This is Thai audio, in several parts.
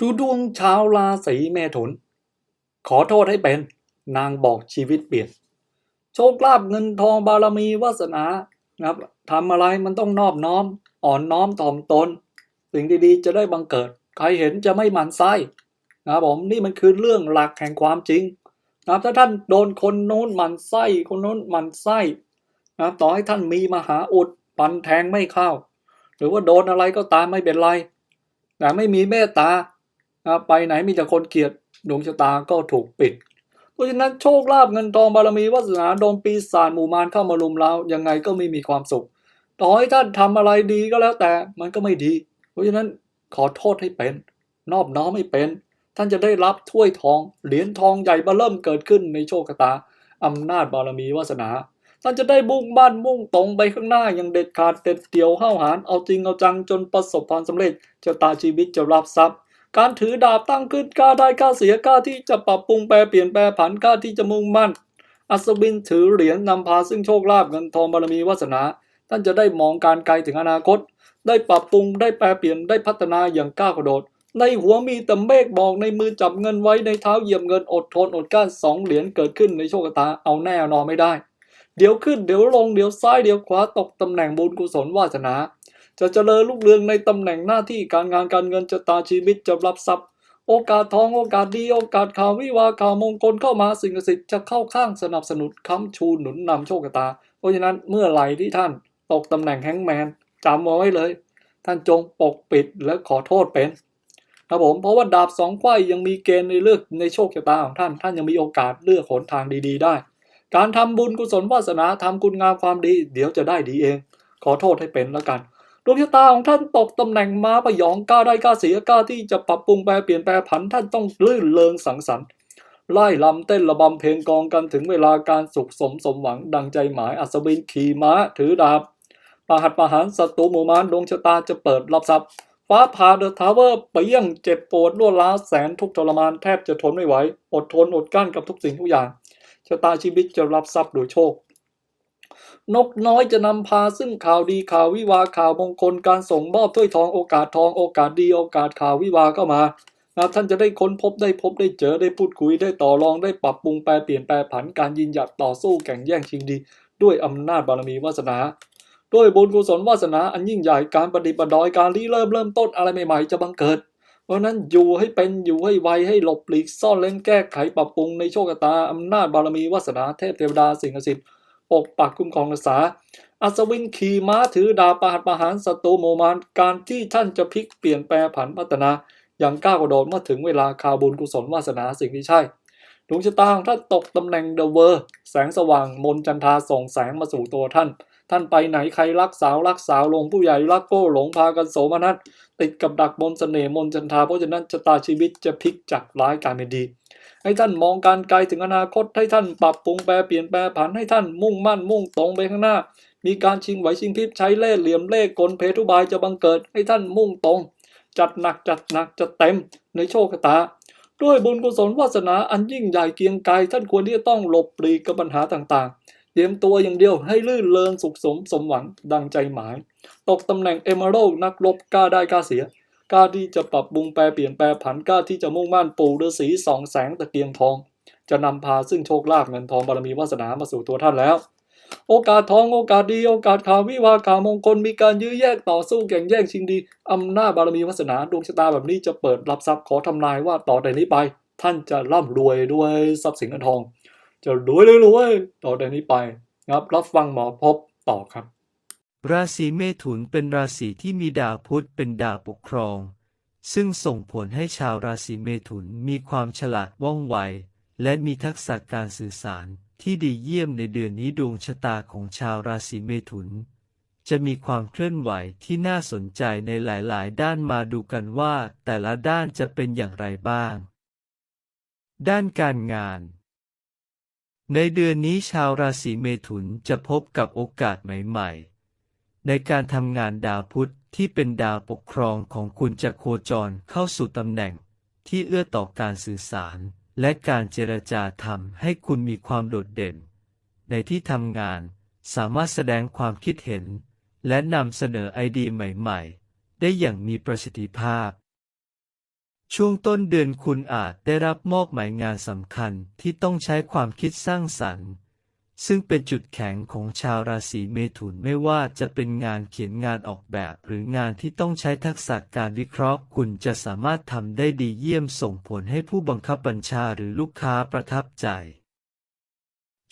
ดูดวงชาวราศีเมถุน ขอโทษให้เป็น นางบอกชีวิตเปลี่ยน โชคลาภเงินทองบารมีวาสนานะครับทำอะไรมันต้องนอบน้อม อ่อนน้อมถ่อมตน สิ่งดีๆ จะได้บังเกิด ใครเห็นจะไม่หมั่นไส้นะครับผมนี่มันคือเรื่องหลักแห่งความจริงนะครับถ้าท่านโดนคนโน้นหมั่นไส้คนโน้นหมั่นไส้นะต่อให้ท่านมีมหาอุดปันแทงไม่เข้า หรือว่าโดนอะไรก็ตามไม่เป็นไร แต่ไม่มีเมตตา นะไปไหนมีแต่คนเกลียดดวงชะตาก็ถูกปิด เพราะฉะนั้นโชคลาภเงินทองบารมีวาสนาโดนปีศาจหมู่มารเข้ามาลุมเรายังไงก็ไม่มีความสุข ต่อให้ท่านทำอะไรดีก็แล้วแต่มันก็ไม่ดี เพราะฉะนั้นขอโทษให้เป็น นอบน้อมให้เป็น ท่านจะได้รับถ้วยทอง เหรียญทองใหญ่เบอเริ่มเกิดขึ้นในโชคชะตาอำนาจบารมีวาสนา ท่านจะได้มุ่งมั่นมุ่งตรงไปข้างหน้าอย่างเด็ดขาดเด็ดเดี่ยวห้าวหาญเอาจริงเอาจังจนประสบความสำเร็จชะตาชีวิตจะรับทรัพย์ การถือดาบตั้งขึ้นกล้าได้กล้าเสียกล้าที่จะปรับปรุงแปลเปลี่ยนแปลผันกล้าที่จะมุ่งมั่น อัศวินถือเหรียญนำพาซึ่งโชคลาภเงินทองบารมีวาสนา ท่านจะได้มองการไกลถึงอนาคต ได้ปรับปรุงได้แปลเปลี่ยนได้พัฒนาอย่างก้าวกระโดด ในหัวมีแต่เมฆบอกในมือจับเงินไว้ในเท้าเหยียบเงินอดทนอดกลั้นสองเหรียญเกิดขึ้นในโชคตาเอาแน่นอนไม่ได้ เดี๋ยวขึ้นเดี๋ยวลงเดี๋ยวซ้ายเดี๋ยวขวาตกตำแหน่งบุญกุศลวาสนา จะเจริญรุ่งเรืองในตำแหน่งหน้าที่การงานการเงินชะตาชีวิตจะรับทรัพย์ โอกาสทองโอกาสดีโอกาสข่าววิวาข่าวมงคลเข้ามาสิ่งศักดิ์สิทธิ์จะเข้าข้างสนับสนุนค้ำชูหนุนนำโชคชะตา เพราะฉะนั้นเมื่อไหร่ที่ท่านตกตำแหน่งแฮงแมนจำเอาไว้เลย ท่านจงปกปิดและขอโทษเป็นครับผมเพราะว่าดาบสองไขว้ยังมีเกณฑ์ในเลือกในโชคชะตาของท่าน ท่านยังมีโอกาสเลือกหนทางดี ๆ ได้ การทำบุญกุศลวาสนาทำคุณงามความดี เดี๋ยวจะได้ดีเอง ขอโทษให้เป็นแล้วกัน ดวงชะตาของท่านตกตำแหน่งม้าประยองกล้าได้กล้าเสียกล้าที่จะปรับปรุงแปลเปลี่ยนแปลผันท่านต้องลื่นเริงสังสรรค์ไล่ลำเต้นระบำเพลงกองกันถึงเวลาการสุขสมสมหวังดังใจหมายอัศวินขี่ม้าถือดาบประหัตประหารศัตรูหมู่มารดวงชะตาจะเปิดรับทรัพย์ฟ้าผ่าเดอะทาวเวอร์เปรี้ยงเจ็บปวดรวดร้าวแสนทุกทรมานแทบจะทนไม่ไหวอดทนอดกลั้นกับทุกสิ่งทุกอย่างชะตาชีวิตจะรับทรัพย์โดยโชค นกน้อยจะนำพาซึ่งข่าวดีข่าววิวาข่าวมงคลการส่งมอบถ้วยทองโอกาสทองโอกาสดีโอกาสข่าววิวาเข้ามานะท่านจะได้ค้นพบได้พบได้เจอได้พูดคุยได้ต่อรองได้ปรับปรุงแปลเปลี่ยนแปลผันการยืนหยัดต่อสู้แข่งแย่งชิงดี ด้วยอำนาจบารมีวาสนาด้วยบุญกุศลวาสนาอันยิ่งใหญ่การปฏิบัติดอยการริเริ่มเริ่มต้นอะไรใหม่ๆจะบังเกิด เพราะฉะนั้นอยู่ให้เป็นอยู่ให้ไวให้หลบหลีกซ่อนเล่นแก้ไขปรับปรุงในโชคชะตาอำนาจบารมีวาสนาเทพเทวดาสิ่งศักดิ์สิทธิ์ ปกปักคุ้มครองรักษา อัศวินขี่ม้าถือดาบประหัตประหารศัตรูโมมานการที่ท่านจะพลิกเปลี่ยนแปลผันพัฒนาอย่างก้าวกระโดดเมื่อถึงเวลาคาวบุญกุศลวาสนาสิ่งที่ใช่ดวงชะตาของท่านตกตำแหน่งเดอะเวอร์แสงสว่างมนจันทาส่องแสงมาสู่ตัวท่าน ท่านไปไหนใครรักสาวรักสาวลงผู้ใหญ่รักโก้หลงพากันโสมนัสติดกับดักมนเสน่ห์มนจันทาเพราะฉะนั้นชะตาชีวิตจะพลิกจากร้ายกลายเป็นดี ให้ท่านมองการไกลถึงอนาคต ให้ท่านปรับปรุงแปลเปลี่ยนแปลผันให้ท่านมุ่งมั่นมุ่งตรงไปข้างหน้า มีการชิงไหวชิงพริบใช้เล่ห์เหลี่ยมเล่ห์กลเพทุบายจะบังเกิดให้ท่านมุ่งตรง จัดหนักจัดหนักจัดเต็มในโชคชะตาด้วยบุญกุศลวาสนาอันยิ่งใหญ่เกียงไกรท่านควรที่จะต้องหลบปลีกกับปัญหาต่างๆ เตรียมตัวอย่างเดียวให้ลื่นเลิงสุขสมสมหวังดังใจหมาย ตกตำแหน่งเอเมอรัลนักรบกล้าได้กล้าเสีย กล้าที่จะปรับปรุงแปลเปลี่ยนแปลผันกล้าที่จะมุ่งมั่นปู่ฤาษีสองแสงตะเกียงทอง จะนำพาซึ่งโชคลาภเงินทองบารมีวาสนามาสู่ตัวท่านแล้ว โอกาสทองโอกาสดีโอกาสข่าววิวาข่าวมงคลมีการยื้อแยกต่อสู้แข่งแย่งชิงดีอำนาจบารมีวาสนาดวงชะตาแบบนี้จะเปิดรับทรัพย์ขอทำนายว่าต่อแต่นี้ไป ท่านจะร่ำรวยด้วยทรัพย์สินเงินทอง จะรวยเลยรวยต่อแต่นี้ไปนะครับรับฟังหมอพบต่อครับ ราศีเมถุนเป็นราศีที่มีดาวพุธเป็นดาวปกครอง ซึ่งส่งผลให้ชาวราศีเมถุนมีความฉลาดว่องไว และมีทักษะการสื่อสารที่ดีเยี่ยมในเดือนนี้ดวงชะตาของชาวราศีเมถุน จะมีความเคลื่อนไหวที่น่าสนใจในหลาย ๆ ด้านมาดูกันว่า แต่ละด้านจะเป็นอย่างไรบ้าง ด้านการงาน ในเดือนนี้ชาวราศีเมถุนจะพบกับโอกาสใหม่ ๆ ในการทำงานดาวพุธที่เป็นดาวปกครองของคุณจะโคจรเข้าสู่ตำแหน่ง ที่เอื้อต่อการสื่อสาร และการเจรจาทำให้คุณมีความโดดเด่น ในที่ทำงานสามารถแสดงความคิดเห็น และนำเสนอไอเดียใหม่ๆ ได้อย่างมีประสิทธิภาพ ช่วงต้นเดือนคุณอาจได้รับมอบหมายงานสำคัญที่ต้องใช้ความคิดสร้างสรรค์ ซึ่งเป็นจุดแข็งของชาวราศีเมถุนไม่ว่าจะเป็นงานเขียนงานออกแบบ หรืองานที่ต้องใช้ทักษะการวิเคราะห์ คุณจะสามารถทำได้ดีเยี่ยมส่งผลให้ผู้บังคับบัญชาหรือลูกค้าประทับใจ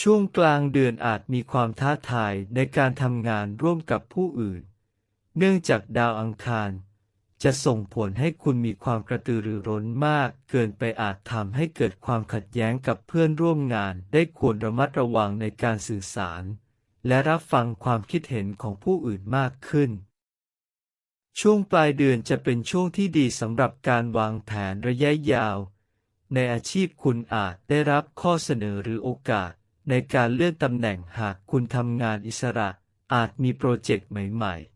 ช่วงกลางเดือนอาจมีความท้าทายในการทำงานร่วมกับผู้อื่น เนื่องจากดาวอังคาร จะส่งผลให้คุณมีความกระตือรือร้นมาก เกินไปอาจทำให้เกิดความขัดแย้งกับเพื่อนร่วมงาน ได้ควรระมัดระวังในการสื่อสาร และรับฟังความคิดเห็นของผู้อื่นมากขึ้น ช่วงปลายเดือนจะเป็นช่วงที่ดีสำหรับการวางแผนระยะยาว ในอาชีพคุณอาจได้รับข้อเสนอหรือโอกาส ในการเลื่อนตำแหน่งหากคุณทำงานอิสระ อาจมีโปรเจกต์ใหม่ ๆ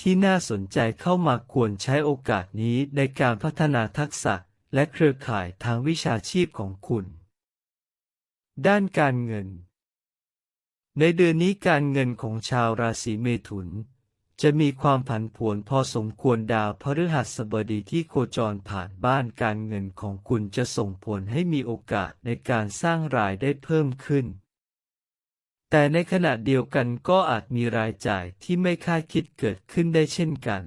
ที่น่าสนใจเข้ามาควรใช้โอกาสนี้ในการพัฒนาทักษะและเครือข่ายทางวิชาชีพของคุณ ด้านการเงิน ในเดือนนี้การเงินของชาวราศีเมถุน จะมีความผันผวนพอสมควรดาวพฤหัสบดีที่โคจรผ่านบ้านการเงินของคุณจะส่งผลให้มีโอกาสในการสร้างรายได้เพิ่มขึ้น แต่ในขณะเดียวกันก็อาจมีรายจ่ายที่ไม่คาดคิดเกิดขึ้นได้เช่นกัน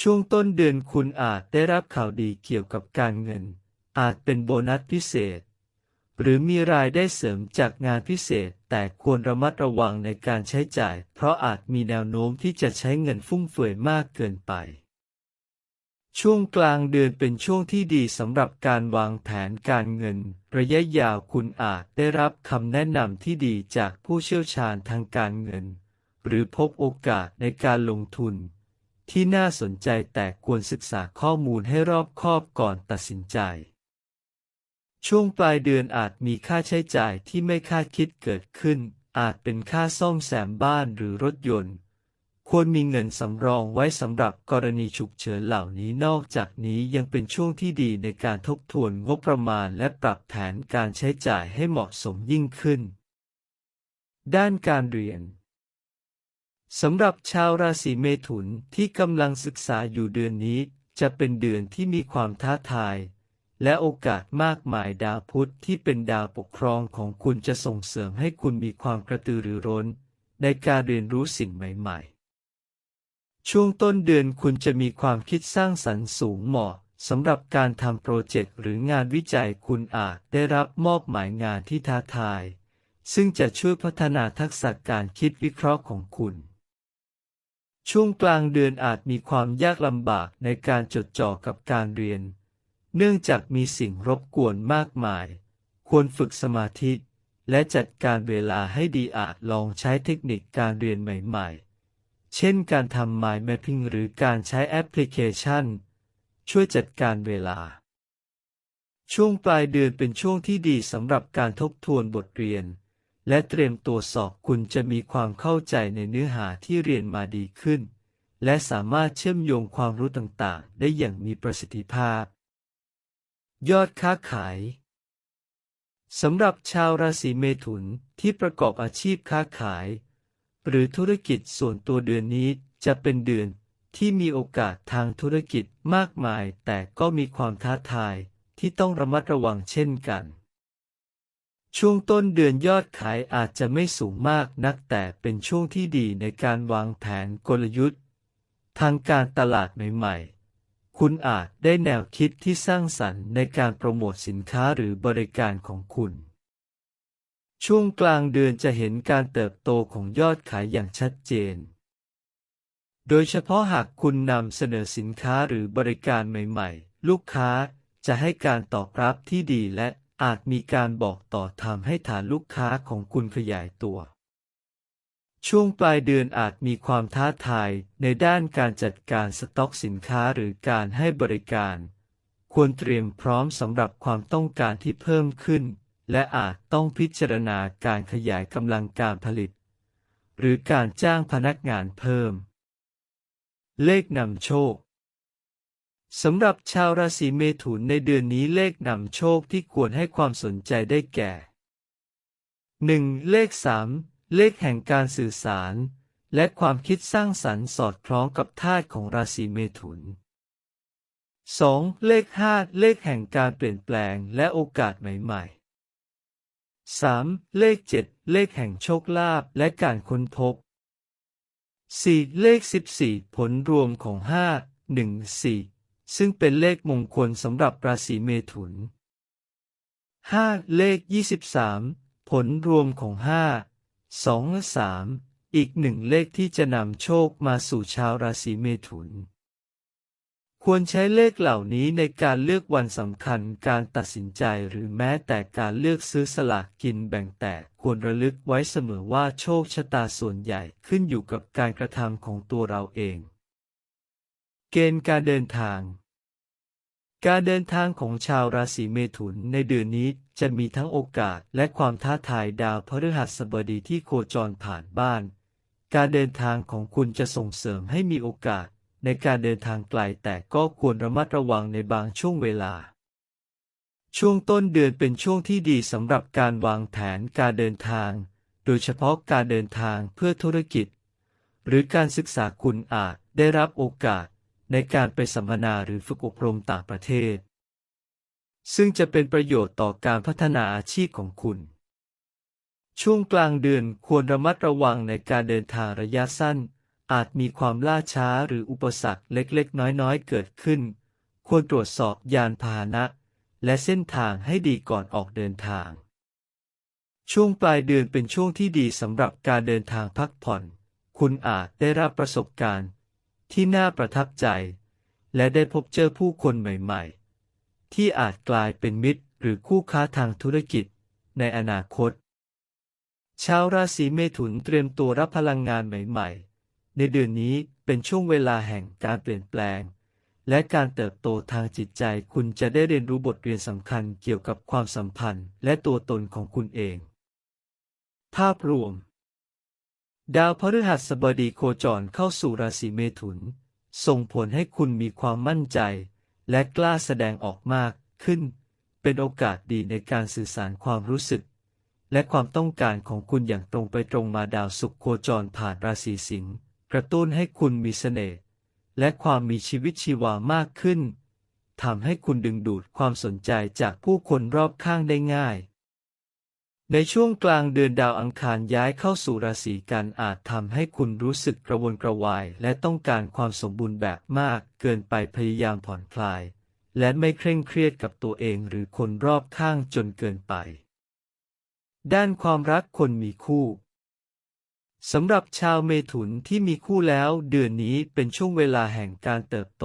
ช่วงต้นเดือนคุณอาจได้รับข่าวดีเกี่ยวกับการเงิน อาจเป็นโบนัสพิเศษ หรือมีรายได้เสริมจากงานพิเศษ แต่ควรระมัดระวังในการใช้จ่าย เพราะอาจมีแนวโน้มที่จะใช้เงินฟุ่มเฟือยมากเกินไป ช่วงกลางเดือนเป็นช่วงที่ดีสำหรับการวางแผนการเงิน ระยะยาวคุณอาจได้รับคำแนะนำที่ดีจากผู้เชี่ยวชาญทางการเงิน หรือพบโอกาสในการลงทุน ที่น่าสนใจแต่ควรศึกษาข้อมูลให้รอบคอบก่อนตัดสินใจ ช่วงปลายเดือนอาจมีค่าใช้จ่ายที่ไม่คาดคิดเกิดขึ้น อาจเป็นค่าซ่อมแซมบ้านหรือรถยนต์ ควรมีเงินสำรองไว้สำหรับกรณีฉุกเฉินเหล่านี้นอกจากนี้ยังเป็นช่วงที่ดีในการทบทวนงบประมาณและปรับแผนการใช้จ่ายให้เหมาะสมยิ่งขึ้น ด้านการเรียนสำหรับชาวราศีเมถุนที่กำลังศึกษาอยู่เดือนนี้ จะเป็นเดือนที่มีความท้าทาย และโอกาสมากมายดาวพุธที่เป็นดาวปกครองของคุณจะส่งเสริมให้คุณมีความกระตือรือร้น ในการเรียนรู้สิ่งใหม่ ๆ ช่วงต้นเดือนคุณจะมีความคิดสร้างสรรค์สูงเหมาะสำหรับการทำโปรเจกต์หรืองานวิจัยคุณอาจได้รับมอบหมายงานที่ท้าทาย ซึ่งจะช่วยพัฒนาทักษะการคิดวิเคราะห์ของคุณ ช่วงกลางเดือนอาจมีความยากลำบากในการจดจ่อกับการเรียน เนื่องจากมีสิ่งรบกวนมากมาย ควรฝึกสมาธิและจัดการเวลาให้ดีอาจลองใช้เทคนิคการเรียนใหม่ ๆ เช่นการทำ Mind Mapping หรือการใช้แอปพลิเคชัน ช่วยจัดการเวลา ช่วงปลายเดือนเป็นช่วงที่ดีสำหรับการทบทวนบทเรียน และเตรียมตัวสอบคุณจะมีความเข้าใจในเนื้อหาที่เรียนมาดีขึ้น และสามารถเชื่อมโยงความรู้ต่างๆ ได้อย่างมีประสิทธิภาพ ยอดค้าขายสำหรับชาวราศีเมถุนที่ประกอบอาชีพค้าขาย หรือธุรกิจส่วนตัวเดือนนี้จะเป็นเดือนที่มีโอกาสทางธุรกิจมากมาย แต่ก็มีความท้าทายที่ต้องระมัดระวังเช่นกัน ช่วงต้นเดือนยอดขายอาจจะไม่สูงมากนักแต่เป็นช่วงที่ดีในการวางแผนกลยุทธ์ ทางการตลาดใหม่ๆ คุณอาจได้แนวคิดที่สร้างสรรค์ในการโปรโมทสินค้าหรือบริการของคุณ ช่วงกลางเดือนจะเห็นการเติบโตของยอดขายอย่างชัดเจน โดยเฉพาะหากคุณนำเสนอสินค้าหรือบริการใหม่ๆ ลูกค้าจะให้การตอบรับที่ดีและอาจมีการบอกต่อทำให้ฐานลูกค้าของคุณขยายตัว ช่วงปลายเดือนอาจมีความท้าทายในด้านการจัดการสต็อกสินค้าหรือการให้บริการ ควรเตรียมพร้อมสำหรับความต้องการที่เพิ่มขึ้น และอาจต้องพิจารณาการขยายกำลังการผลิต หรือการจ้างพนักงานเพิ่ม เลขนำโชคสำหรับชาวราศีเมถุนในเดือนนี้เลขนำโชคที่ควรให้ความสนใจได้แก่ 1. เลข 3 เลขแห่งการสื่อสาร และความคิดสร้างสรรค์สอดคล้องกับธาตุของราศีเมถุน 2. เลข 5 เลขแห่งการเปลี่ยนแปลงและโอกาสใหม่ ๆ 3. เลข7เลขแห่งโชคลาภและการค้นพบ 4. เลข14ผลรวมของ5 1 4ซึ่งเป็นเลขมงคลสำหรับราศีเมถุน 5. เลข23ผลรวมของ5 2และ3อีกหนึ่งเลขที่จะนำโชคมาสู่ชาวราศีเมถุน ควรใช้เลขเหล่านี้ในการเลือกวันสำคัญการตัดสินใจหรือแม้แต่การเลือกซื้อสลากกินแบ่งแต่ควรระลึกไว้เสมอว่าโชคชะตาส่วนใหญ่ขึ้นอยู่กับการกระทำของตัวเราเอง เกณฑ์การเดินทาง การเดินทางของชาวราศีเมถุนในเดือนนี้จะมีทั้งโอกาสและความท้าทายดาวพฤหัสบดีที่โคจรผ่านบ้าน การเดินทางของคุณจะส่งเสริมให้มีโอกาส ในการเดินทางไกลแต่ก็ควรระมัดระวังในบางช่วงเวลา ช่วงต้นเดือนเป็นช่วงที่ดีสำหรับการวางแผนการเดินทาง โดยเฉพาะการเดินทางเพื่อธุรกิจ หรือการศึกษาคุณอาจได้รับโอกาสในการไปสัมมนาหรือฝึกอบรมต่างประเทศ ซึ่งจะเป็นประโยชน์ต่อการพัฒนาอาชีพของคุณ ช่วงกลางเดือนควรระมัดระวังในการเดินทางระยะสั้น อาจมีความล่าช้าหรืออุปสรรคเล็กๆ น้อยๆ เกิดขึ้น ควรตรวจสอบยานพาหนะ และเส้นทางให้ดีก่อนออกเดินทาง ช่วงปลายเดือนเป็นช่วงที่ดีสำหรับการเดินทางพักผ่อน คุณอาจได้รับประสบการณ์ ที่น่าประทับใจ และได้พบเจอผู้คนใหม่ๆ ที่อาจกลายเป็นมิตรหรือคู่ค้าทางธุรกิจ ในอนาคต ชาวราศีเมถุนเตรียมตัวรับพลังงานใหม่ ๆ ในเดือนนี้เป็นช่วงเวลาแห่งการเปลี่ยนแปลง และการเติบโตทางจิตใจคุณจะได้เรียนรู้บทเรียนสำคัญเกี่ยวกับความสัมพันธ์และตัวตนของคุณเอง ภาพรวม ดาวพฤหัสบดีโคจรเข้าสู่ราศีเมถุน ส่งผลให้คุณมีความมั่นใจ และกล้าแสดงออกมากขึ้น เป็นโอกาสดีในการสื่อสารความรู้สึกและความต้องการของคุณอย่างตรงไปตรงมาดาวศุกร์โคจรผ่านราศีสิงห์ กระตุ้นให้คุณมีเสน่ห์และความมีชีวิตชีวามากขึ้นทำให้คุณดึงดูดความสนใจจากผู้คนรอบข้างได้ง่าย ในช่วงกลางเดือนดาวอังคารย้ายเข้าสู่ราศีกันอาจทำให้คุณรู้สึกกระวนกระวาย และต้องการความสมบูรณ์แบบมากเกินไปพยายามผ่อนคลาย และไม่เคร่งเครียดกับตัวเองหรือคนรอบข้างจนเกินไป ด้านความรักคนมีคู่ สำหรับชาวเมถุนที่มีคู่แล้วเดือนนี้เป็นช่วงเวลาแห่งการเติบโต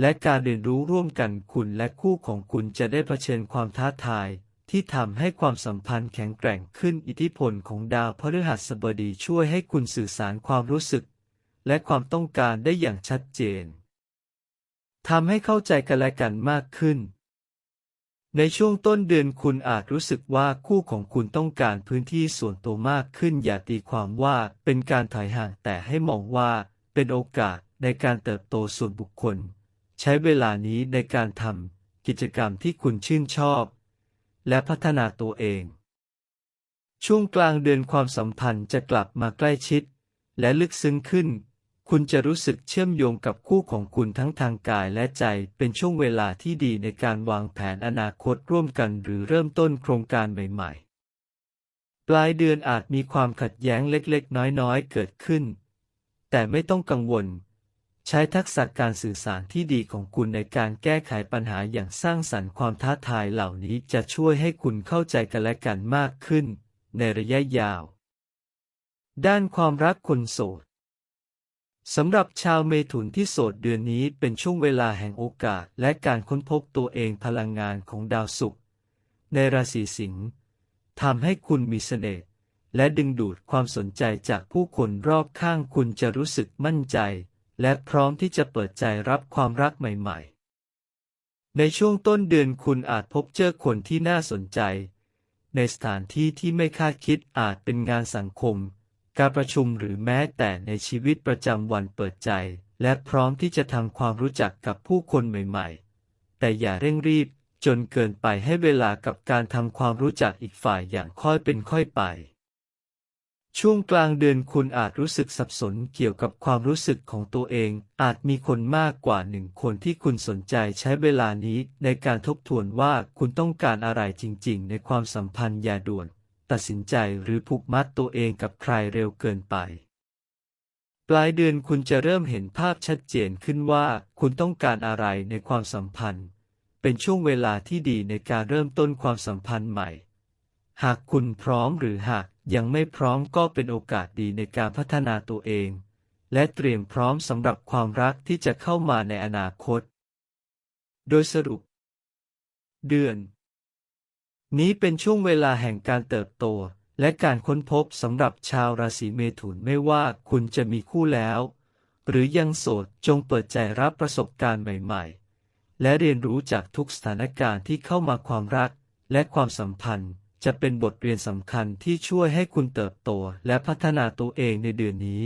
และการเรียนรู้ร่วมกันคุณและคู่ของคุณจะได้เผชิญความท้าทาย ที่ทำให้ความสัมพันธ์แข็งแกร่งขึ้นอิทธิพลของดาวพฤหัสบดีช่วยให้คุณสื่อสารความรู้สึก และความต้องการได้อย่างชัดเจนทำให้เข้าใจกันและกันมากขึ้น ในช่วงต้นเดือนคุณอาจรู้สึกว่าคู่ของคุณต้องการพื้นที่ส่วนตัวมากขึ้นอย่าตีความว่าเป็นการถอยห่างแต่ให้มองว่าเป็นโอกาสในการเติบโตส่วนบุคคล ใช้เวลานี้ในการทำกิจกรรมที่คุณชื่นชอบ และพัฒนาตัวเอง ช่วงกลางเดือนความสัมพันธ์จะกลับมาใกล้ชิด และลึกซึ้งขึ้น คุณจะรู้สึกเชื่อมโยงกับคู่ของคุณทั้งทางกายและใจ เป็นช่วงเวลาที่ดีในการวางแผนอนาคตร่วมกันหรือเริ่มต้นโครงการใหม่ ๆ ปลายเดือนอาจมีความขัดแย้งเล็กๆ น้อยๆ เกิดขึ้น แต่ไม่ต้องกังวล ใช้ทักษะการสื่อสารที่ดีของคุณในการแก้ไขปัญหาอย่างสร้างสรรค์ความท้าทายเหล่านี้จะช่วยให้คุณเข้าใจกันและกันมากขึ้น ในระยะยาว ด้านความรักคนโสด สำหรับชาวเมถุนที่โสดเดือนนี้เป็นช่วงเวลาแห่งโอกาสและการค้นพบตัวเองพลังงานของดาวศุกร์ในราศีสิงห์ทำให้คุณมีเสน่ห์และดึงดูดความสนใจจากผู้คนรอบข้างคุณจะรู้สึกมั่นใจ และพร้อมที่จะเปิดใจรับความรักใหม่ๆ ในช่วงต้นเดือนคุณอาจพบเจอคนที่น่าสนใจ ในสถานที่ที่ไม่คาดคิดอาจเป็นงานสังคม การประชุมหรือแม้แต่ในชีวิตประจำวันเปิดใจ และพร้อมที่จะทำความรู้จักกับผู้คนใหม่ๆ แต่อย่าเร่งรีบจนเกินไปให้เวลากับการทำความรู้จักอีกฝ่ายอย่างค่อยเป็นค่อยไป ช่วงกลางเดือนคุณอาจรู้สึกสับสนเกี่ยวกับความรู้สึกของตัวเอง อาจมีคนมากกว่าหนึ่งคนที่คุณสนใจใช้เวลานี้ในการทบทวนว่าคุณต้องการอะไรจริงๆ ในความสัมพันธ์อย่าด่วน ตัดสินใจหรือผูกมัดตัวเองกับใครเร็วเกินไป ปลายเดือนคุณจะเริ่มเห็นภาพชัดเจนขึ้นว่าคุณต้องการอะไรในความสัมพันธ์ เป็นช่วงเวลาที่ดีในการเริ่มต้นความสัมพันธ์ใหม่ หากคุณพร้อมหรือหากยังไม่พร้อมก็เป็นโอกาสดีในการพัฒนาตัวเอง และเตรียมพร้อมสำหรับความรักที่จะเข้ามาในอนาคต โดยสรุป เดือน นี้เป็นช่วงเวลาแห่งการเติบโต และการค้นพบสำหรับชาวราศีเมถุนไม่ว่าคุณจะมีคู่แล้ว หรือยังโสดจงเปิดใจรับประสบการณ์ใหม่ ๆ และเรียนรู้จากทุกสถานการณ์ที่เข้ามาความรัก และความสัมพันธ์ จะเป็นบทเรียนสำคัญที่ช่วยให้คุณเติบโตและพัฒนาตัวเองในเดือนนี้